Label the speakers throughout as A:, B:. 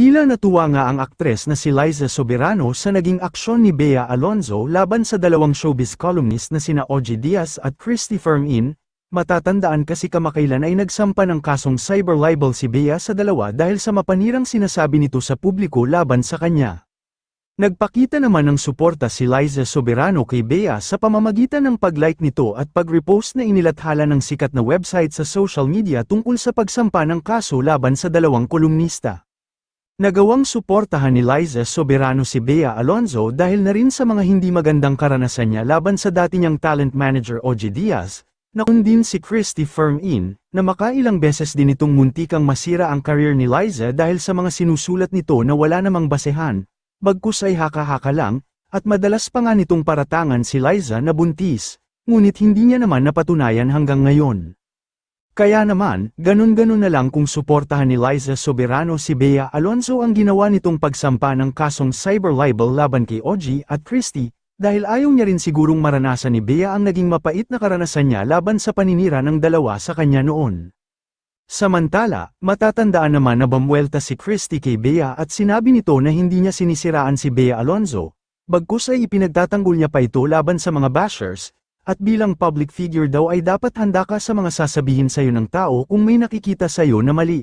A: Tila natuwa nga ang aktres na si Liza Soberano sa naging aksyon ni Bea Alonzo laban sa dalawang showbiz columnist na sina Ogie Diaz at Christy Firmin, matatandaan kasi kamakailan ay nagsampa ng kasong cyber libel si Bea sa dalawa dahil sa mapanirang sinasabi nito sa publiko laban sa kanya. Nagpakita naman ng suporta si Liza Soberano kay Bea sa pamamagitan ng pag-like nito at pag-repost na inilathala ng sikat na website sa social media tungkol sa pagsampa ng kaso laban sa dalawang kolumnista. Nagawang suportahan ni Liza Soberano si Bea Alonzo dahil na rin sa mga hindi magandang karanasan niya laban sa dati niyang talent manager Ogie Diaz, na din si Christy Firmin, na makailang beses din itong muntikang masira ang career ni Liza dahil sa mga sinusulat nito na wala namang basehan, bagkus ay haka-haka lang, at madalas pa nga nitong paratangan si Liza na buntis, ngunit hindi niya naman napatunayan hanggang ngayon. Kaya naman, ganun-ganun na lang kung suportahan ni Liza Soberano si Bea Alonzo ang ginawa nitong pagsampa ng kasong cyber libel laban kay Ogie at Christy, dahil ayaw niya rin sigurong maranasan ni Bea ang naging mapait na karanasan niya laban sa paninira ng dalawa sa kanya noon. Samantala, matatandaan naman na bamwelta si Christy kay Bea at sinabi nito na hindi niya sinisiraan si Bea Alonzo, bagkus ay ipinagtatanggol niya pa ito laban sa mga bashers, at bilang public figure daw ay dapat handa ka sa mga sasabihin sa'yo ng tao kung may nakikita sa'yo na mali.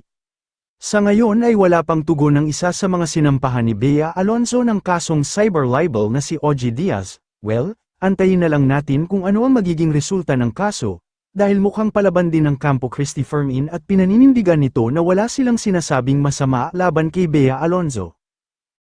A: Sa ngayon ay wala pang tugon ng isa sa mga sinampahan ni Bea Alonzo ng kasong cyber libel na si Ogie Diaz, well, antayin na lang natin kung ano ang magiging resulta ng kaso, dahil mukhang palaban din ng kampo Christy Firmin at pinaninindigan nito na wala silang sinasabing masama laban kay Bea Alonzo.